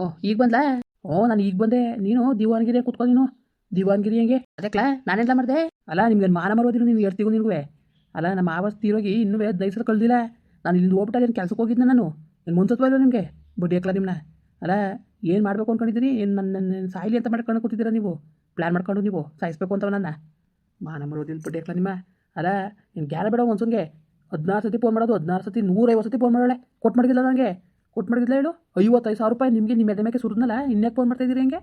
ಓ ಈಗ ಬಂದ್ಲಾ? ಓ ನಾನು ಈಗ ಬಂದೆ. ನೀನು ದಿವಾನ್ಗಿರಿ ಕುತ್ಕೊ ನೀನು. ದಿವಾನ್ಗಿರಿ ಹೆಂಗೆ? ಅದಕ್ಲಾ? ನಾನೆಲ್ಲ ಮಾಡಿದೆ? ಅಲ್ಲ, ನಿಮ್ಗೆ ಮಾನ ಮರೋದಿಲ್ಲ ನೀನು ಹೇಳ್ತೀವಿ ನಿನಗೆ ಅಲ್ಲ ನಮ್ಮ ಆವಸ್ತಿ ತೀರೋಗಿ ಇನ್ನೂ ಹದಿನೈದು ಕಳ್ದಿಲ್ಲ. ನಾನು ಇಲ್ಲಿಂದ ಹೋಗ್ಬಿಟ್ಟು ಏನು ಕೆಲಸಕ್ಕೆ ಹೋಗಿದ್ದೆ ನಾನು? ನನ್ನ ಇಲ್ಲ ನಿಮಗೆ? ಬಡ್ಡಿ ಹಾಕ್ಲ ನಿಮ್ಮನ್ನ ಅಲ್ಲ, ಏನು ಮಾಡಬೇಕು ಅಂದ್ಕೊಂಡಿದ್ದೀರಿ ಏನು ನನ್ನ ನನ್ನ ಸಾಯಿಲಿ ಅಂತ ಮಾಡ್ಕೊಂಡು ಕೂತಿದ್ದೀರಾ ನೀವು? ಪ್ಲ್ಯಾನ್ ಮಾಡ್ಕೊಂಡು ನೀವು? ಸಾಯಿಸ್ಬೇಕು ಅಂತವ ನನ್ನ ಮಾನ ಮರೋದಿಲ್ಲ ಬಡ್ಡಿ ಹಾಕ್ಲ ನಿಮ್ಮ. ಅಲ್ಲ ನಿನ್ನ ಗ್ಯಾರ ಬೇಡ ಒಂದ್ಸನ್ಗೆ. ಹದಿನಾರು ಸತಿ ಫೋನ್ ಮಾಡೋದು, ಹದಿನಾರು ಸತಿ ನೂರೈವತ್ತು ಸತಿ ಫೋನ್ ಮಾಡೋಳೆ. ಕೊಟ್ಟು ಮಾಡಿದಿಲ್ಲ ನನಗೆ ಕೊಟ್ಟು ಮಾಡಿದ್ಲ ಹೇಳು? ಐವತ್ತೈದು ಸಾವಿರ ರೂಪಾಯಿ ನಿಮಗೆ ನಿಮ್ಮ ಎದೆ ಮೇಲೆ ಸುರಿದ್ನಲ್ಲ ಇನ್ಯಾಕೆ ಫೋನ್ ಮಾಡ್ತಾಯಿದ್ದೀರಿ ಹೆಂಗೆ?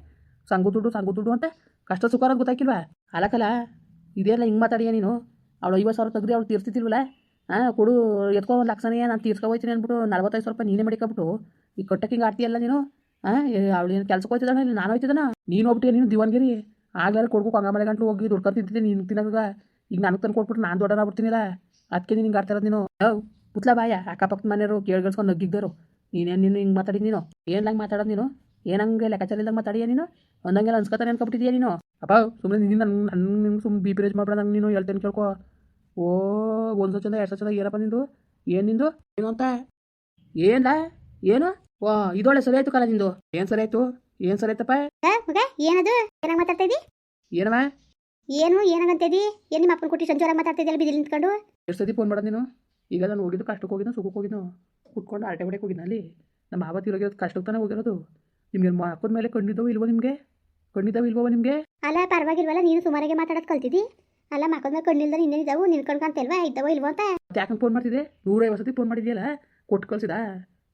ಸಂಗು ದುಡ್ಡು ಸಂಗು ದುಡ್ಡು ಅಂತ? ಕಷ್ಟ ಸುಖ ಗೊತ್ತಾಕಿಲ್ವಾ ಅಲಕಲ್ಲ ಇದೆಲ್ಲ ಹಿಂಗೆ ಮಾತಾಡಿಯ ನೀನು? ಅವಳು ಐವತ್ತು ಸಾವಿರ ತೆಗ್ದು ಅವಳು ತೀರ್ಸ್ತಿಲ್ವಲ್ಲ ಹಾಂ, ಕೊಡು ಎತ್ಕೊಂಡು ಒಂದು ಲಕ್ಷನೇ, ನಾನು ತೀರ್ಸ್ಕೊ ಹೋಯ್ತೀನಿ ಅಂದ್ಬಿಟ್ಟು ನಲ್ವತ್ತೈದು ಸಾವಿರ ರೂಪಾಯಿ ನೀನೇ ಮಡಿಕೊಬಿಟ್ಟು. ಈ ಕೊಟ್ಟಕ್ಕೆ ಹಿಂಗೆ ಆಡ್ತೀಯಲ್ಲ ನೀನು? ಹಾಂ ಅವಳು ಏನು ಕೆಲ್ಸಕ್ಕೆ ಹೋಯ್ತಿದ್ದಾನೆ ಇಲ್ಲಿ, ನಾನು ಹೋಯ್ತಿದ್ದಾನ? ನೀನು ಹೋಗ್ಬಿಟ್ಟು ನೀನು ದಿವಾನ್ಗಿರಿ? ಆಗ್ಲಾರ ಕೊಡ್ಬೇಕು ಹಂಗ ಮನೆ ಗಂಟು ಹೋಗಿ ದುಡ್ಕೊಂಡು ತಿಂತಿದ್ದೆ ನೀನು ತಿನ್ನೋದ ಈಗ ನನಗೆ ತಂದು ಕೊಟ್ಬಿಟ್ಟು ನಾನು ದೊಡ್ಡ ಬಿಡ್ತೀನಿಲ್ಲ. ಅದಕ್ಕೆ ನೀನು ಹಿಂಗೆ ಆಡ್ತಿರೋದು ನೀನು? ಹೌ, ಪುತ್ಲ ಬಾಯ, ಅಕ್ಕಪಕ್ಕದ ಮನೆಯವರು ಕೇಳ್ಗಳ್ಸ್ಕೊಂಡು ನಗ್ಗಿದ್ದವರು ನೀನೇನು ನೀನು ಹಿಂಗೆ ಮಾತಾಡಿದ್ ನೀನು? ಏನ್ಲಂಗೆ ಮಾತಾಡೋದು ನೀನು? ಏನಂಗೆ ಲೆಕ್ಕಾಚಾರ ಇಲ್ದಂಗೆ ಮಾತಾಡಿಯ ನೀನು? ಒಂದಂಗೆಲ್ಲ ಅನ್ಸ್ಕೊತಾನೆ ಅನ್ಕೊಬಿಟ್ಟಿದ್ಯಾ ನೀನು? ಅಪ್ಪ ಸುಮ್ಮನೆ ನಿನ್ನ ನನ್ನ ನನ್ನ ನಿಮ್ಗೆ ಸುಮ್ಮನೆ ಬಿ ಪಿ ರೇಜ್ ಮಾಡ್ಬೇಡ ನಂಗೆ ನೀನು ಹೇಳ್ತೇನೆ ಕೇಳ್ಕೊ. ಓ ಒಂದು ಸಚಂದ ಎರಡು ಸಚಂದ ಏನಪ್ಪ ನಿಂದು? ಏನು ನಿಂದು? ಏನು ಅಂತ? ಏನ್ಲ ಏನು? ವಾ ಇದೊಳ್ಳೆ ಸರಿ ಆಯ್ತು ಕಾಲ ನಿಂದು. ಏನು ಸರಿ ಆಯ್ತು? ಏನು ಸರಿ ಆಯ್ತಪ್ಪ? ಏನದು? ಏನಾಗ ಮಾತಾಡ್ತಾ ಇದ್ದಿ? ಏನಮ್ಮ ಏನು ಏನಾಗಂತಿದ್ದಿ ಏನು ನಿಮ್ಮ ಅಪ್ಪನ ಕೊಟ್ಟು ಸಂಜೆ ಮಾತಾಡ್ತಾ ಇದೆಯಲ್ಲ ಬಿದ್ದಿಲ್ ನಿಂತ್ಕೊಂಡು? ಎಷ್ಟು ಸತಿ ಫೋನ್ ಮಾಡೋದು ನೀನು? ಈಗ ನಾನು ಹೋಗಿದ್ದು ಕಷ್ಟಕ್ಕೆ ಹೋಗಿದ್ದು ಸುಖಕ್ಕೆ ಹೋಗಿದ್ದು. ಕುತ್ಕೊಂಡು ಆಟೆ ಹೊಡೆಗೆ ಹೋಗಿದ್ನ ಅಲ್ಲಿ. ನಮ್ಮ ಆವತ್ತು ಹೋಗಿರೋದು ಕಷ್ಟಕ್ಕೆ ತಾನೇ ಹೋಗಿರೋದು. ನಿಮಗೆ ಅಕ್ಕದ ಮೇಲೆ ಕಣ್ಣಿದ್ದವು ಇಲ್ವೋ ನಿಮಗೆ? ಕಣ್ಣಿದ್ದಾವೆ ಇಲ್ವೋ ನಿಮಗೆ? ಅಲ್ಲ ಪರವಾಗಿಲ್ವಲ್ಲ ನೀನು ಸುಮಾರಿಗೆ ಮಾತಾಡೋದು ಕಲ್ತಿದ್ದಿ? ಅಲ್ಲ ಮಕ್ಕಳ ಮೇಲೆ ಕಣ್ಣಿಲ್ದ ನಿನ್ ನಿನ್ಕೊಂಡು ಕಾಣ್ತಲ್ವಾ? ಇದ್ದಾವೋ ಇಲ್ವೋ ಅಂತ? ಯಾಕಂಗೆ ಯಾಕೆ ಫೋನ್ ಮಾಡ್ತಿದ್ದೆ? ನೂರೈವತ್ತು ಸತಿ ಫೋನ್ ಮಾಡಿದ್ಯಲ್ಲ? ಕೊಟ್ಟು ಕಳ್ಸಿದ?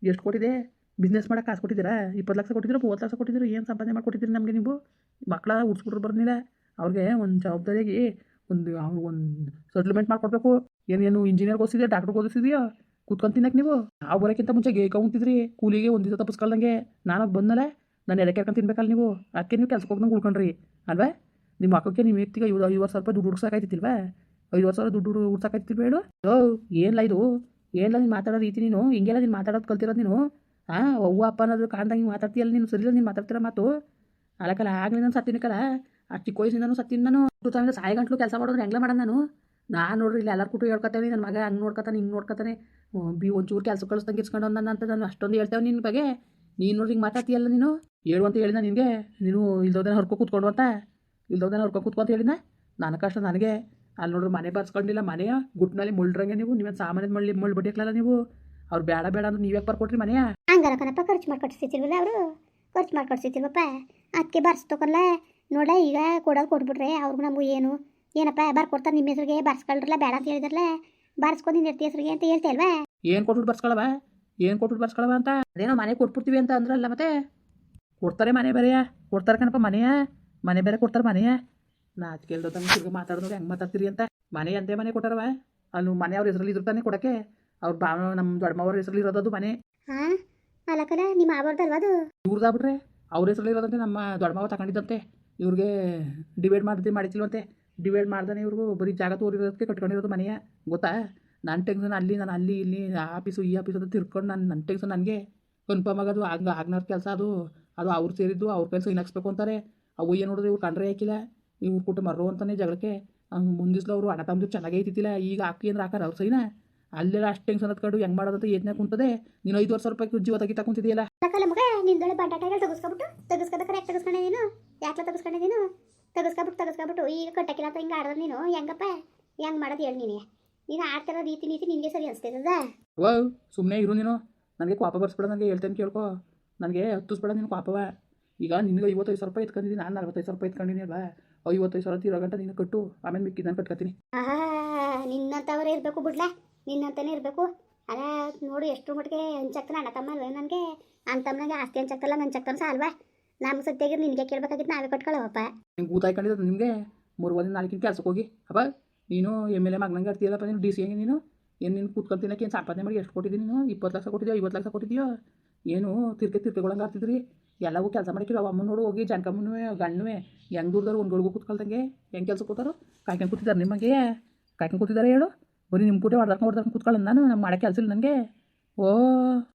ಎಷ್ಟು ಕೊಟ್ಟಿದೆ? ಬಿಸ್ನೆಸ್ ಮಾಡಕ್ಕೆ ಕಾಸು ಕೊಟ್ಟಿದ್ದೀರಾ? ಇಪ್ಪತ್ತು ಲಕ್ಷ ಕೊಟ್ಟಿದ್ರು ಮೂವತ್ತು ಲಕ್ಷ ಕೊಟ್ಟಿದ್ದೀರಾ? ಏನು ಸಂಪಾದನೆ ಮಾಡಿಕೊಟ್ಟಿದ್ದೀರಿ ನಮಗೆ ನೀವು? ಮಕ್ಕಳ ಉಡ್ಸ್ಬಿಟ್ರು ಬರ್ನಿಲ್ಲ ಅವ್ರಿಗೆ ಒಂದು ಜವಾಬ್ದಾರಿಯಾಗಿ ಒಂದು ಅವ್ರಿಗೆ ಒಂದು ಸೆಟ್ಲ್ಮೆಂಟ್ ಮಾಡಿಕೊಡ್ಬೇಕು. ಏನೇನು ಇಂಜಿನಿಯರ್ಗೆ ಓದಿಸಿದ್ಯಾ ಡಾಕ್ಟ್ರಿಗೆ ಓದಿಸಿದ್ಯಾ ಕೂತ್ಕೊಂಡು ತಿನ್ನಕ್ಕೆ ನೀವು? ನಾವು ಬರೋಕ್ಕಿಂತ ಮುಂಚೆ ಗೇಕ ಉಂತಿದ್ರಿ ಕೂಲಿಗೆ ಒಂದು ದಿವಸ ತಪ್ಪಿಸ್ಕೊಳ್ದಂಗೆ. ನಾನು ಬಂದಲೇ ನಾನು ಎದಕ್ಕೆ ಕೇಳ್ಕೊಂಡು ತಿನ್ಬೇಕಲ್ಲ ನೀವು? ಅದಕ್ಕೆ ನೀವು ಕೆಲ್ಸಕ್ಕೆ ಹೋಗ್ದಂಗೆ ಉಳ್ಕೊಂಡ್ರಿ, ಅಲ್ವಾ? ನಿಮ್ಮ ಅಕ್ಕಕ್ಕೆ ನಿಮ್ಮ ವ್ಯಕ್ತಿಗೆ ಐವತ್ತು ಐವತ್ತು ಸಾವಿರ ರೂಪಾಯಿ ದುಡ್ಡು ಹುಡ್ಸಾಕಾಯ್ತಿಲ್ವಾ ಐವತ್ತು ಸಾವಿರ ದುಡ್ಡು ಹುಡ್ಸಾಕಾಯ್ತಿಲ್ವ ಬೇಡ ಓ ಏನಿಲ್ಲ ಇದು? ಏನಿಲ್ಲ ನೀನು ಮಾತಾಡೋ ರೀತಿ ನೀನು? ಹಿಂಗೆಲ್ಲ ನೀನು ಮಾತಾಡೋದು ಕಲ್ತಿರೋದು ನೀನು? ಹಾಂ ಅವ್ವ, ಅಪ್ಪ ಅನ್ನೋದು ಕಾಣ್ದಂಗೆ ಹಿಂಗೆ ಮಾತಾಡ್ತೀಯಲ್ಲ ನೀನು? ಸರಿಲ್ಲ ನೀನು ಮಾತಾಡ್ತಿರೋ ಮಾತು? ಅಲ್ಲಕಲ್ಲ ಆಗಲಿ ನಾನು ಸತ್ತಿನಕಲ್ಲ ಆ ಚಿಕ್ಕ ವಯಸ್ಸಿಂದನೂ ಸತ್ತಿನ ನಾನು. ಸಾಯಿ ಗಂಟ್ಲು ಕೆಲಸ ಮಾಡೋದ್ರೆ ಹೆಂಗ್ಲ ಮಾಡೋಣ ನಾನು? ನಾನು ನೋಡ್ರಿ ಇಲ್ಲಿ ಎಲ್ಲರೂ ಕೂತು ಹೇಳ್ಕೊತೇವೆ ನನ್ನ ಮಗ ಹಂಗೆ ನೋಡ್ಕೊತಾನೆ, ಹಿಂಗೆ ನೋಡ್ಕೊತಾನೆ. ಬಿ ಒಂಚೂರು ಕೆಲಸ ಕಳಿಸ್ದಂಗೆ ಇಸ್ಕೊಂಡು ನನ್ನ ಅಂತ ನಾನು ಅಷ್ಟೊಂದು ಹೇಳ್ತೇವೆ ನಿನ್ನ ಬಗ್ಗೆ. ನೀನು ನೋಡ್ರಿ ಹಿಂಗೆ ಮಾತಾಡ್ತೀಯಲ್ಲ ನೀನು? ಹೇಳು ಅಂತ ಹೇಳಿದ ನಿನಗೆ. ನೀನು ಇಲ್ದೋದನ್ನ ಹೊರ್ಕೊ ಕೂತ್ಕೊಂಡು ಅಂತ. ಇಲ್ದೋದನ್ನ ಹೊರ್ಕೊ ಕೂತ್ಕೊಂತ ಹೇಳಿದ ನನ್ನ ಕಷ್ಟ ನನಗೆ. ಅಲ್ಲಿ ನೋಡ್ರಿ ಮನೆ ಬರ್ಸ್ಕೊಂಡಿಲ್ಲ ಮನೆಯ. ಗುಟ್ನಲ್ಲಿ ಮುಳ್ಳ್ರಂಗೆ ನೀವು. ನಿಮ್ಮ ಸಾಮಾನ್ಯದ ಮಳ್ಳಿ ಮುಳ್ಳು ಬಡ್ಡಿ ಹಾಕ್ಲಲ್ಲ ನೀವು. ಅವ್ರು ಬೇಡ ಬೇಡ ಅಂದ್ರೆ ನೀವ್ಯಾಕೆ ಬರ್ಕೊಟ್ರಿ ಮನೆಯ? ಹಂಗಾರ ಕನಪ್ಪ ಖರ್ಚು ಮಾಡಿ ಕಟ್ಸಿತಿಲ್ವಲ್ಲ ಅವರು? ಖರ್ಚು ಮಾಡಿ ಕಟ್ಸಿತಿಲ್ವಪ್ಪ ಅದಕ್ಕೆ ಬರ್ಸ್ತಕೊಂಡ್ಲ ನೋಡ ಈಗ ಕೊಡೋದು ಕೊಟ್ಬಿಟ್ರೆ ಅವ್ರಿಗೆ ನಮಗೂ ಏನು? ಏನಪ್ಪ ಬರ್ಕೊಡ್ತಾರೆ ನಿಮ್ಮ ಹೆಸರಿಗೆ ಬರ್ಸ್ಕೊಳ್ರಲ್ಲ ಬೇಡ ಅಂತ ಹೇಳಿದ್ರಲ್ಲ ಬರ್ಸ್ಕೊಂಡು ನಿನ್ನ ಹೆರ್ತಿ ಹೆಸ್ರಿಗೆ ಅಂತ ಹೇಳ್ತಾ ಅಲ್ವಾ? ಏನು ಕೊಟ್ಬಿಟ್ಟು ಬರ್ಸ್ಕೊಳವ? ಏನು ಕೊಟ್ಬಿಟ್ಟು ಬರ್ಸ್ಕೊಳವ ಅಂತ? ಅದೇನೋ ಮನೆ ಕೊಟ್ಬಿಡ್ತೀವಿ ಅಂತ ಅಂದ್ರಲ್ಲ ಮತ್ತೆ? ಕೊಡ್ತಾರೆ ಮನೆ ಬೇರೆಯ ಕೊಡ್ತಾರೆ ಕಣಪ್ಪ ಮನೆಯ ಮನೆ ಬೇರೆ ಕೊಡ್ತಾರೆ ಮನೆಯ ನಾ ಇಲ್ದೋ ತಂಗೆ ತಿರ್ಗಿ ಮಾತಾಡಿದ್ರೆ ಹೆಂಗೆ ಮಾತಾಡ್ತೀರಿ ಅಂತ? ಮನೆ ಅಂತೆ ಮನೆ ಕೊಟ್ಟಾರವ? ಅಲ್ಲಿ ಮನೆಯವ್ರ ಹೆಸರಲ್ಲಿ ಇದ್ರು ತಾನೇ ಕೊಡೋಕ್ಕೆ. ಅವ್ರ ಬಾ ನಮ್ಮ ದೊಡ್ಡಮ್ಮವ್ರ ಹೆಸರಲ್ಲಿ ಇರೋದು ಮನೆ. ಹಾಂ? ಅಲ್ಲಕ್ಕಲ್ಲ ನಿಮ್ಮ ಆಬಾರ್ದಲ್ವಾ ಅದು? ಬಿಡ್ರಿ ಅವ್ರ ಹೆಸರಲ್ಲಿ ಇರೋದಂತೆ ನಮ್ಮ ದೊಡ್ಡಮ್ಮವ ತಗೊಂಡಿದ್ದಂತೆ. ಇವ್ರಿಗೆ ಡಿವೈಡ್ ಮಾಡ್ದೆ ಮಾಡಿತಿಲ್ವಂತೆ ಡಿವೈಡ್ ಮಾಡ್ದಾನೆ ಇವ್ರಿಗೂ. ಬರೀ ಜಾಗ ತೋರಿರೋದಕ್ಕೆ ಕಟ್ಕೊಂಡಿರೋದು ಮನೆಯ. ಗೊತ್ತಾ? ನನ್ನ ಟೆನ್ಷನ್ ಅಲ್ಲಿ, ನಾನು ಅಲ್ಲಿ, ಇಲ್ಲಿ, ಆ ಆಫೀಸು ಈ ಆಫೀಸು ಅಂತ ತಿರ್ಕೊಂಡು ನಾನು ನನ್ನ ಟೆನ್ಷನ್ ನನಗೆ. ಕನ್ಫರ್ಮ್ ಆಗೋದು ಆಗ, ಆಗ್ನಾರ ಕೆಲಸ ಅದು. ಅದು ಅವ್ರು ಸೇರಿದ್ದು, ಅವ್ರ ಕೆಲಸ ಇನ್ನಾಕ್ಸ್ಬೇಕು ಅಂತಾರೆ. ಅವು ಏನು ನೋಡಿದ್ರೆ ಇವ್ರು ಕಂಡ್ರೆ ಹಾಕಿಲ್ಲ. ಇವ್ರು ಕೊಟ್ಟು ಮರ್ರೋ ಅಂತಾನೆ ಜಗಳಕ್ಕೆ. ಮುಂದಿಸ್ಲು ಅವರು ಅಣ್ಣ ತಮ್ಮದು ಚೆನ್ನಾಗೇ ಐತಿತ್ತಿಲ್ಲ ಈಗ ಹಾಕಿ ಅಂದ್ರೆ ಹಾಕಾರ ಅವ್ರು ಸೈನಾ ಅಲ್ಲೆಲ್ಲ ಅಷ್ಟು ಟೆನ್ಷನ್ ಹತ್ಕೊಂಡು ಹೆಂಗೆ ಮಾಡೋದಂತ ಏಜ್ನ ಕುಂತದೆ? ನೀನು ಐದು ವರ್ಷ ರೂಪಾಯಿ ಜೀವ ತೆಗಿತಾ ಕುಂತಿದೆಯಲ್ಲ? ನಿಂದೊಳೆ ಬಟಾಟೆಗಳು ತೆಗೆಸ್ಕೊಬಿಟ್ಟು. ತೆಗಿಸ್ಕೊಬೇಕಾರೆ ಯಾಕೆ ತೆಗಿಸ್ಕೊಂಡೆ ನೀನು? ಯಾಕೆ ತೆಗಿಸ್ಕೊಂಡೆ ನೀನು? ತೆಗಿಸ್ಕೊಬಿಟ್ಟು ತಗಸ್ಕೊಬಿಟ್ಟು ಈಗ ಕಟ್ಟಕಿಲ್ಲ ಅಂತ ಹಿಂಗೆ ಆಡೋದು ನೀನು? ಹೆಂಗಪ್ಪ? ಹೆಂಗೆ ಮಾಡೋದು ಹೇಳಿ ನೀನು? ನೀನು ಆಡ್ತಿರೋ ರೀತಿ ನೀತಿ ನಿನಗೆ ಸರಿ ಅನಿಸ್ತದ ಓ ಸುಮ್ಮನೆ ಇರು ನೀನು. ನನಗೆ ಕೋಪ ಬರ್ಸ್ಬೇಡ ನನಗೆ ಹೇಳ್ತೇನೆ ಕೇಳ್ಕೊ. ನನಗೆ ಹತ್ತಿಸ್ಬೇಡ ನೀನು ಕೋಪವ. ಈಗ ನಿನಗೆ ಐವತ್ತೈದು ಸಾವಿರ ರೂಪಾಯಿ ಎತ್ಕೊಂಡಿದ್ದೀನಿ ನಾನು ನಲ್ವತ್ತೈದು ಸಾವಿರ ರೂಪಾಯಿ ಎತ್ಕೊಂಡಿನಿ ಅಲ್ವಾ? ಐವತ್ತೈದು ಸಾವಿರ ತೀರೋ ಗಂಟೆ ನೀನು ಕಟ್ಟು. ಆಮೇಲೆ ಮಿಕ್ಕಿ ನಾನು ಕಟ್ಕೊತೀನಿ. ನಿನ್ನಂಥವ್ರೆ ಇರಬೇಕು ಬಿಡ್ಲೆ. ನಿನ್ನಂತಾನೆ ಇರಬೇಕು. ಅಲ್ಲ ನೋಡು ಎಷ್ಟು ಮಟ್ಟಿಗೆ ಹಂಚಕ್ತಾನೆ ಅಣ್ಣ ತಮ್ಮ ಅಲ್ವೇ ನನಗೆ? ಅಂತಮ್ಮನಿಗೆ ಆಸ್ತಿ ಹಂಚಕ್ತಲ್ಲ ನನ್ನ ಚಕ್ತನ ಸಾಲ್ವಾ? ನಮ್ಗೆ ಸತ್ಯಾಗಿ ನಿನಗೆ ಕೇಳ್ಬೇಕಾಗಿತ್ತು ನಾವೇ ಕೊಟ್ಕೊಳ್ಳವಪ್ಪ ನಿಂಗೆ ಊತಾಯ್ಕೊಂಡಿದ್ದು ನಿಮಗೆ? ಮೂರು ದಿನ ನಾಲ್ಕಿನ ಕೆಲ್ಸಕ್ಕೆ ಹೋಗಿ. ಅಪ್ಪ, ನೀನು ಎಂ ಎಲ್ ಎ ಮಗನಂಗೆ ಆಡ್ತೀಯಲ್ಲಪ್ಪ ನೀನು ಡಿ ಸಿ ಹೆಂಗೆ ನೀನು? ಏನು ನೀನು ಕೂತ್ಕೊಂತಿನಕ್ಕೆ ಏನು ಸಂಪಾದನೆ ಮಾಡಿ ಎಷ್ಟು ಕೊಟ್ಟಿದ್ದೀನಿ ನೀನು? ಇಪ್ಪತ್ತು ಲಕ್ಷ ಕೊಟ್ಟಿದ್ಯೋ, ಐವತ್ತು ಲಕ್ಷ ಕೊಟ್ಟಿದ್ಯೋ? ಏನು ತಿರ್ಕೆ ತಿರ್ಕೆಗೊಳಂಗೆ ಆಡ್ತಿದ್ರಿ? ಎಲ್ಲವೂ ಕೆಲಸ ಮಾಡಿಕ್ಕಿಲ್ಲ ಅಮ್ಮನ ನೋಡು, ಹೋಗಿ ಜನಕಮ್ಮನೂ ಗಣ್ಣುವೆ ಹೆಂಗೆ ಒಂದು ಗಳಿಗೂ ಕೂತ್ಕೊಳ್ದಂಗೆ ಹೆಂಗೆ ಕೆಲಸ ಕೂತಾರು ಕಾಯ್ಕೊಂಡು ಕೂತಿದ್ದಾರೆ ನಿಮಗೆ ಕಾಯ್ಕೊಂಡು ಕೂತಿದ್ದಾರೆ ಹೇಳು. ಬರೀ ನಿಮ್ಮ ಕೂಟೆ ಹೊಡೆದಕ್ಕೆ ಹೊಡೆದಕ್ಕೆ ಕೂತ್ಕೊಳ್ಳೋದು ನಾನು ನಮ್ಮ ಮಾಡೋ ಕೆಲಸ ಇಲ್ಲ ನನಗೆ ಓ,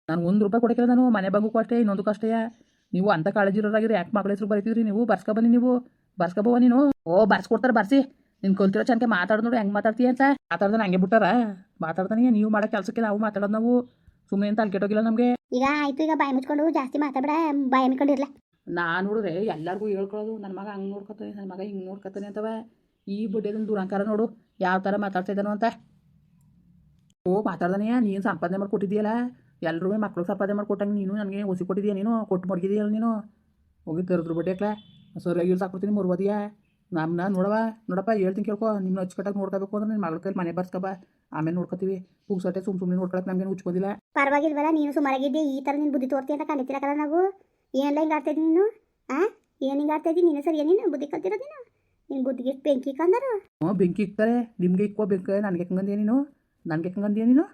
ನಾನು ಒಂದು ರೂಪಾಯಿ ಕೊಡಕ್ಕಿಲ್ಲ ನಾನು, ಮನೆ ಬಂಗಕ್ಕೂ ಅಷ್ಟೇ, ಇನ್ನೊಂದಕ್ಕೂ ಅಷ್ಟೇ. ನೀವು ಅಂತ ಕಾಳಜಿ ಇರೋರಾಗಿರಿ ಯಾಕೆ ಮಗಳ ಹೆಸರು ಬರೀತಿದ್ರಿ ನೀವು? ಬರ್ಸ್ಕೊ ಬನ್ನಿ ನೀವು. ಬರ್ಸ್ಕೊಬವ ನೀನು. ಓ ಬರ್ಸ್ಕೊಡ್ತಾರೆ ಬರ್ಸಿ. ನಿನ್ ಕೊಲ್ತಿರೋ ಚಂಕೆ ಮಾತಾಡ್ ನೋಡಿ ಹೆಂಗೆ ಮಾತಾಡ್ತೀಯ ಅಂತ. ಮಾತಾಡ್ದಾನೆ ಹಂಗೆ ಬಿಟ್ಟಾರ. ಮಾತಾಡ್ತಾನೆ ನೀವು ಮಾಡೋ ಕೆಲಸಕ್ಕೆ ನಾವು ಮಾತಾಡೋದು ನಾವು. ಸುಮ್ಮನೆ ಅಂತ ಕೆಟ್ಟೋಗಿಲ್ಲ ನಮಗೆ. ಈಗ ಆಯ್ತು ಈಗ ಬಾಯಿ ಮುಚ್ಕೊಂಡು ಜಾಸ್ತಿ ಮಾತಾಡ ಬಾಯಿ ಮುಚ್ಕೊಂಡಿರ್ಲ ನಾನು ನೋಡಿದ್ರೆ ಎಲ್ಲರಿಗೂ ಹೇಳ್ಕೊಳ್ಳೋದು ನನ್ನ ಮಗ ಹಂಗೆ ನೋಡ್ಕೊತಾನೆ ನನ್ನ ಮಗ ಹಿಂಗೆ ನೋಡ್ಕೊತಾನೆ ಅಂತವ. ಈ ಬಡ್ಡಿಯದೊಂದು ದುರಂಕಾರ ನೋಡು ಯಾವ ಥರ ಮಾತಾಡ್ತಾ ಇದ್ದಾನೋ ಅಂತ. ಓ ಮಾತಾಡ್ದಾನೆಯಾ ನೀನು ಸಂಪಾದನೆ ಮಾಡಿ ಕೊಟ್ಟಿದ್ದೀಯಲ್ಲ ಎಲ್ಲರೂ ಮಕ್ಳು ಸಂಪಾದನೆ ಮಾಡಿ ಕೊಟ್ಟಂಗೆ ನೀನು ನನಗೆ ಹೊಸಿ ಕೊಟ್ಟಿದ್ದೀಯ ನೀನು ಕೊಟ್ಟು ಮಡಗಿದೆಯಲ್ಲ ನೀನು? ಹೋಗಿ ತರದ್ರು ಬಡ್ಡಿ ಹಾಕ್ಲ ಸರಿಯಾಗಿ ಇಲ್ಲಿ ಸಾಕೊಡ್ತೀನಿ ಮುರ್ಬೋದಿಯ ನಮ್ಮನ್ನ ನೋಡವ ನೋಡಪ್ಪ ಹೇಳ್ತೀನಿ ಕೇಳ್ಕೊ ನಿಮ್ಮನ್ನ ಅಚ್ಚುಕಟ್ಟಾಗಿ ನೋಡ್ಕೋಬೇಕು ಅಂದ್ರೆ ನಿನ್ನ ಮಗಳ ಕೈಲಿ ಮನೆ ಬರ್ಸ್ಕಬ. ಆಮೇಲೆ ನೋಡ್ಕೊತೀವಿ. ಪುಗ್ಸಟ್ಟೆ ಸುಮ್ಮ ಸುಮ್ಮನೆ ನೋಡ್ಕೊಳಕ್ಕೆ ನಮ್ಗೇನು ಉಚ್ಕೊಂಡಿಲ್ಲ ಪರವಾಗಿಲ್ವಲ್ಲ ನೀನು ಸುಮಾರಾಗಿದ್ದೆ ಈ ಥರ ನೀನು ಬುದ್ಧಿ ತೋರ್ತಿ ಅಂತ ಕಂಡಿತ್ತಿರಕಲ್ಲ ನಾವು? ಏನೆಲ್ಲ ಹಿಂಗೆ ಆಡ್ತಾ ನೀನು? ಆ? ಏನು ಹಿಂಗೆ ಆಡ್ತಾ ನೀನು ಸರಿ ಏನೇನು ಬುದ್ಧಿ ಕಲ್ತಿರೋ ನೀನು? ನಿನ್ನ ಬುದ್ಧಿಗೆ ಬೆಂಕಿ ಕಂದರು ಹ್ಞೂ ಬೆಂಕಿ ಇಕ್ತಾರೆ ನಿಮಗೆ ಇಕ್ಕೋ ಬೆಂಕ ನನಗೆ ಹೆಂಗಂದಿಯ ನೀನು? ನನಗೆ ಹೆಂಗಂದಿಯ ನೀನು?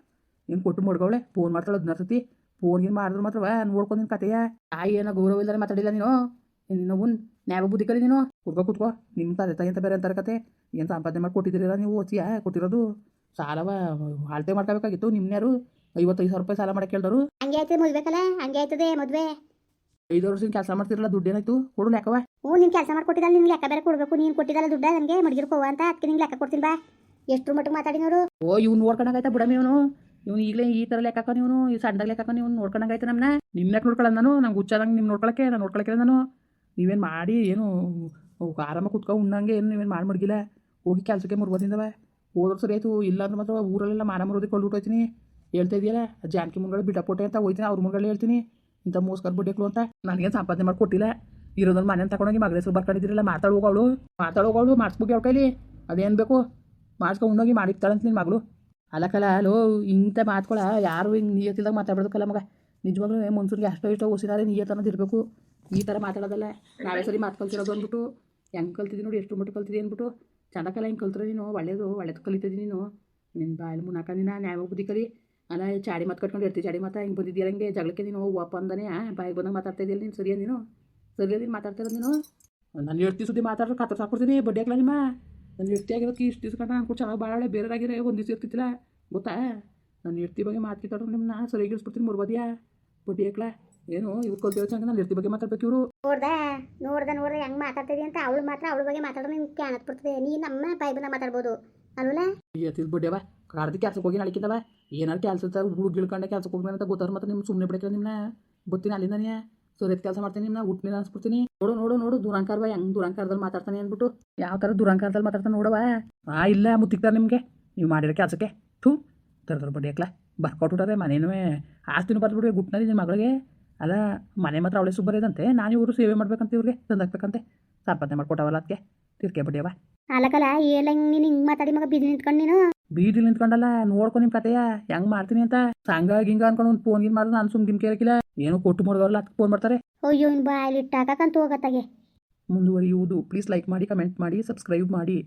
ನೀನು ಕೊಟ್ಟು ಮಡ್ಗವಳೆ ಫೋನ್ ಮಾಡ್ತಾಳೆ ಹದಿನಾರು ಸತಿ. ಫೋನ್ ಗೀನ್ ಮಾಡಿದ್ರು ಮಾತ್ರ ನೋಡ್ಕೊಂಡು ನಿನ್ನ ಕತೆಯ. ತಾಯಿ ಏನೋ ಗೌರವ ಇಲ್ದಾರೆ ಮಾತಾಡಿಲ್ಲ ನೀನು? ನೀನು ಉನ್ ನ್ಯಾವ ಬುದ್ಧಿ ಕಲಿ ನೀನು? ಕುತ್ಕೋ ಕುತ್ಕೋ. ನಿಮ್ಮ ತಂದೆ ತಾಯಿ ಅಂತ ಬೇರೆ ಅಂತಾರೆ ಕತೆ. ಏನು ಸಂಪಾದನೆ ಮಾಡಿ ಕೊಟ್ಟಿದ್ದೀರಲ್ಲ ನೀವು ಓಚಿಯ ಕೊಟ್ಟಿರೋದು. ಸಾಲವ ಅಳತೆ ಮಾಡ್ಕೋಬೇಕಾಗಿತ್ತು ನಿಮ್ನ್ಯಾರು ಐವತ್ತೈದು ಸಾವಿರ ರೂಪಾಯಿ ಸಾಲ ಮಾಡಿ ಕೇಳಿದ್ರು ಹಂಗೆ ಆಯ್ತದೆ ಮದುವೆಕಲ್ಲ ಹಂಗೆ ಆಯ್ತದೆ ಮದುವೆ. ಐದು ವರ್ಷ ಕೆಲಸ ಮಾಡ್ತಿರಲ್ಲ ದುಡ್ಡು ಏನಾಯ್ತು? ಕೊಡು ಲೆಕ್ಕವ ಹ್ಞೂ ನೀನು ಕೆಲಸ ಮಾಡ್ಕೊಟ್ಟಿದ್ದಲ್ಲ ನಿನ್ಗೆ ಲೆಕ್ಕ ಬೇರೆ ಕೊಡಬೇಕು. ನೀನು ಕೊಟ್ಟಿದ್ದಲ್ಲ ದುಡ್ಡ ನನಗೆ ಮಡಗಿರ್ಕೋ ಅಂತ ಅದಕ್ಕೆ ನಿಂಗೆ ಲೆಕ್ಕ ಕೊಡ್ತೀನಿ ಬಾ. ಎಷ್ಟು ಮಟ್ಟಿಗೆ ಮಾತಾಡಿನವರು ಓ ಇವ್ನು ನೋಡ್ಕೊಂಡಾಗೈತೆ ಬಿಡಮ್ಮ ಇವನು? ಇವ್ನು ಈಗಲೇ ಈ ಥರ ಲೆಕ್ಕ ಇವನು, ಈ ಸಣ್ಣದಾಗ ಲೆಕ್ಕ ಹಾಕೋ ಇವ್ನು ನೋಡ್ಕೊಂಡಂಗೈತೆ ನಮ್ಮನ್ನ ನಿಮ್ನ. ಯಾಕೆ ನೋಡ್ಕೊಳ್ಳೋದು ನಾನು ನಂಗೆ ಹುಚ್ಚಾದಂಗೆ ನಿಮ್ಮ ನೋಡ್ಕೊಳಕ್ಕೆ, ನಾನು ನೋಡ್ಕೊಳಕ್ಕೆ ನಾನು ನೀವೇನು ಮಾಡಿ, ಏನು ಆರಾಮ ಕುತ್ಕೊ, ಉಣ್ಣಂಗೆ, ಏನು, ನೀವೇನು ಮಾಡಿ ಮುಡ್ಗಿಲ್ಲ. ಹೋಗಿ ಕೆಲಸಕ್ಕೆ ಮುರ್ಬೋದಿಂದವ ಹೋದ್ರೆ ಸರಿ ಆಯಿತು ಇಲ್ಲ ಅಂದ್ರೆ ಮಾತ್ರ ಊರಲ್ಲೆಲ್ಲ ಮಾನ ಮರೋದಕ್ಕೆ ಕೊಳ್ಳು ಹೋಯ್ತೀನಿ. ಹೇಳ್ತಾ ಇದೆಯಲ್ಲ ಜಾನಕಿ ಮುಂಗಡೆ ಬಿಟ್ಟ ಪೋಟೆ ಅಂತ ಹೋಯ್ತೀನಿ, ಅವ್ರ ಮುಂಗಡೆ ಹೇಳ್ತೀನಿ. ಇಂಥ ಮೋಸ್ಕರ್ ಬಿಡ್ಬೇಕು ಅಂತ ನನಗೇನು ಸಂಪಾದನೆ ಮಾಡಿ ಕೊಟ್ಟಿಲ್ಲ. ಇರೋದನ್ನ ಮನೆ ತಗೊಂಡೋಗಿ ಮಗಳ ಹೆಸರು ಬರ್ಕೊಂಡಿದ್ದೀರಲ್ಲ ಮಾತಾಡೋಗವಳು ಮಾತಾಡೋಗವಳು ಮಾಡಿಸ್ಬೇಕು ಅವ್ರ ಕೈಲಿ? ಅದೇನು ಬೇಕು? ಮಾಡಿಸ್ಕೊ ಉಣ್ಣೋಗಿ ಮಾಡಿಕ್ತಾಳಂತ ನಿನ್ನ ಮಗಳು. ಅಲ್ಲಕಲ್ಲ ಅಲೋ ಇಂಥ ಮಾತುಗಳ ಯಾರು ಹಿಂಗೆ ನೀಯತ್ತಿಲ್ದಾಗ ಮಾತಾಡ್ಬೇಕಲ್ಲ ಮಗ? ನಿಜವಾಗ್ಲೂ ಮನ್ಸೂರಿಗೆ ಅಷ್ಟೋ ಇಷ್ಟೋ ಉಸಿರಾದ್ರೆ ನಿಯತ್ ಇರಬೇಕು. ಈ ಥರ ಮಾತಾಡೋದಲ್ಲ. ನಾವೇ ಸರಿ ಮಾತು ಕಲ್ತಿರೋದು ಅಂದ್ಬಿಟ್ಟು, ಹೆಂಗೆ ಕಲ್ತಿದ್ದೀನಿ ನೋಡಿ ಎಷ್ಟು ಮಟ್ಟು ಕಲ್ತಿದ್ದೀನಿ ಅಂದ್ಬಿಟ್ಟು ಚಂದಕಲ್ಲ ಹಿಂಗೆ ಕಲ್ತ್ರೆ ನೀನು, ಒಳ್ಳೇದು ಒಳ್ಳೇದು ಕಲಿತಿದ್ದೀನಿ ನೀನು. ನಿನ್ನ ಬಾಯಲ್ಲಿ ಮುನ್ನಾಕ ನೀನು ನ್ಯಾಯ ಬುದ್ಧಿ ಕಲಿ. ಅಲ್ಲ ಚಾಡಿ ಮಾತು ಕಟ್ಕೊಂಡು ಇರ್ತೀವಿ ಚಾಡಿ ಮಾತಾ, ಹಿಂಗೆ ಬಂದಿದ್ದೀರ ಜಗಳಕ್ಕೆ ನೀನು ಒಪ್ಪ ಅಂದನೆ ಬಾಯಿಗೆ ಬಂದಾಗ ಮಾತಾಡ್ತಾ ಇದೆಯಲ್ಲ ನೀನು? ಸರಿಯಾ ನೀನು? ಸರಿಯಾ ನೀನು ಮಾತಾಡ್ತಾ ಇರೋದು ನೀನು? ನಾನು ಹೇಳ್ತಿ ಸುದ್ದಿ ಮಾತಾಡ್ರೆ ಕಾತರ ಸಾಕೊಡ್ತೀನಿ ಬಡ್ಡಿ ಹಾಕಲ ನಿಮ್ಮ? ನಾನು ಹೆಡ್ತಿ ಆಗಿರೋದಕ್ಕೆ ಇಷ್ಟು ದಿವ್ಸ ಕಂಡು ಅನ್ಕೊಂಡು ಚೆನ್ನಾಗಿ ಒಳ್ಳೆ ಬೇರೆದಾಗಿರೋ ಒಂದು ದಿವಸ ಇರ್ತಿತ್ತಿಲ್ಲ ಗೊತ್ತಾ? ನಾನು ಹೆಡ್ತಿ ಬಗ್ಗೆ ಮಾತಾಡ್ತಾರೆ ನಿಮ್ಮನ್ನ ಸರಿಯಾಗಿ ಇಳಿಸ್ಬಿಡ್ತೀನಿ ಮುರ್ಬೋದಿಯಾ ಬಡ್ಡಿ ಹಾಕ್ಲ ಏನು ಇವ್ರು ಕಲ್ತಿರೋ ಚಂಗ ನಾನು ಹೆಡ್ತಿ ಬಗ್ಗೆ ಮಾತಾಡ್ಬೇಕು ಇವರು? ನೋಡ್ದೆ ನೋಡ್ದೆ ನೋಡ್ದೆ ಹೆಂಗೆ ಮಾತಾಡ್ತಿದ್ದಿ ಅಂತ ಅವಳು ಮಾತ್ರ ಅವಳ ಬಗ್ಗೆ ಮಾತಾಡೋದು ನಿಮ್ಗೆ ಕ್ಯಾನತ್ ಬರ್ತದೆ ನೀ ನಮ್ಮ ಬಂದಾಗ ಮಾತಾಡ್ಬೋದು. ಅಲ್ವಲ್ಲ ಎತ್ತಿದ್ ಬಡ್ಡಿಯವ ಕಾಡ್ದು ಕೆಲ್ಸಕ್ಕೆ ಹೋಗಿ ನಳಿಕಿದವ ಏನಾರು ಕೆಲಸ ಹುಡುಗಿಳ್ಕೊಂಡೆ ಹುಡುಗ ಗಿಳ್ಕೊಂಡೆ ಕೆಲ್ಸಕ್ಕೆ ಹೋಗಿ ಅಂತ ಗೊತ್ತಾರ ಮತ್ತೆ ನಿಮ್ಮ ಸುಮ್ಮನೆ ಬಿಡಕ್ಕೆ ನಿಮ್ಮನ್ನ ಬತ್ತೀನಿ ಅಲ್ಲಿಂದನೇ ಸರಿಯಾದ ಕೆಲಸ ಮಾಡ್ತೀನಿ, ನಾ ಹುಟ್ಟಿನ ಅನ್ಸ್ಬಿಡ್ತೀನಿ. ನೋಡು ನೋಡು ನೋಡು ದುರಂಕಾರವ ಹೆಂಗ್ ದುರಂಕಾರದಲ್ಲಿ ಮಾತಾಡ್ತಾನೆ ಅಂದ್ಬಿಟ್ಟು. ಯಾವ ತರ ದುರಂಕಾರದಲ್ಲಿ ಮಾತಾಡ್ತಾನೆ ನೋಡವ ಆ, ಇಲ್ಲ, ಮುತ್ತಿಕ್ತಾರೆ ನಿಮ್ಗೆ. ನೀವು ಮಾಡಿರೋ ಕೆಲಸಕ್ಕೆ. ಥೂ ಬಡ್ಡಿ ಹಾಕ್ಲ ಬರ್ಕೊಟ್ಬಿಟ್ಟಾರೆ, ಮನೇನೂ ಆಸ್ತಿನೂ ಬರ್ಬಿಡ್ವೆ ಗುಟ್ನಲ್ಲಿ ನಿಮ್ಮ ಮಗಳಿಗೆ. ಅಲ್ಲ, ಮನೆ ಮಾತ್ರ ಅವಳೆ ಸುಬ್ಬರಿದಂತೆ ನಾನು ಇವರು ಸೇವೆ ಮಾಡ್ಬೇಕಂತ ಇವ್ರಿಗೆ ತಂದಾಕ್ಬೇಕಂತೆ ಸಂಪಾದನೆ ಮಾಡ್ಕೊಟ್ಟವಲ್ಲ ಅದಕ್ಕೆ ತಿರ್ಕೆ ಬಡ್ಡಿಯವ ಅಲ್ಲಕಲ್ಲ ಏಲ್ಲ ನೀನು ಹಿಂಗೆ ಮಾತಾಡಿ ಮಗ ಬಿದ್ದು ನಿಂತ್ಕೊಂಡು ನೀನು. ಬೀದಿಲಿ ನಿಂತ್ಕೊಂಡಲ್ಲ ನೋಡ್ಕೊ ನಿಮ್ ಕತೆಯ. ಹೆಂಗ್ ಮಾಡ್ತೀನಿ ಅಂತ. ಸಂಗ ಗಿಂಗ ಅನ್ಕೊಂಡು ಒಂದು ಫೋನ್ ಗಿನ್ ಮಾಡಿದ್ರೆ ನಾನು ಸುಮ್ ಗಿಮ್ ಕೇಳಕಿಲ್ಲ ಏನು ಕೊಟ್ಟು ಮಾಡಿದವ್ರಲ್ಲ ಅದಕ್ಕೆ ಫೋನ್ ಮಾಡ್ತಾರೆ. ಅಯ್ಯೋ ಇನ್ ಬಾಯಲ್ಲಿ ಇಟ್ಟಾಕಂತ ಹೋಗತ್ತಾಗೆ. ಮುಂದುವರಿಯುವುದು. ಪ್ಲೀಸ್ ಲೈಕ್ ಮಾಡಿ ಕಮೆಂಟ್ ಮಾಡಿ ಸಬ್ಸ್ಕ್ರೈಬ್ ಮಾಡಿ.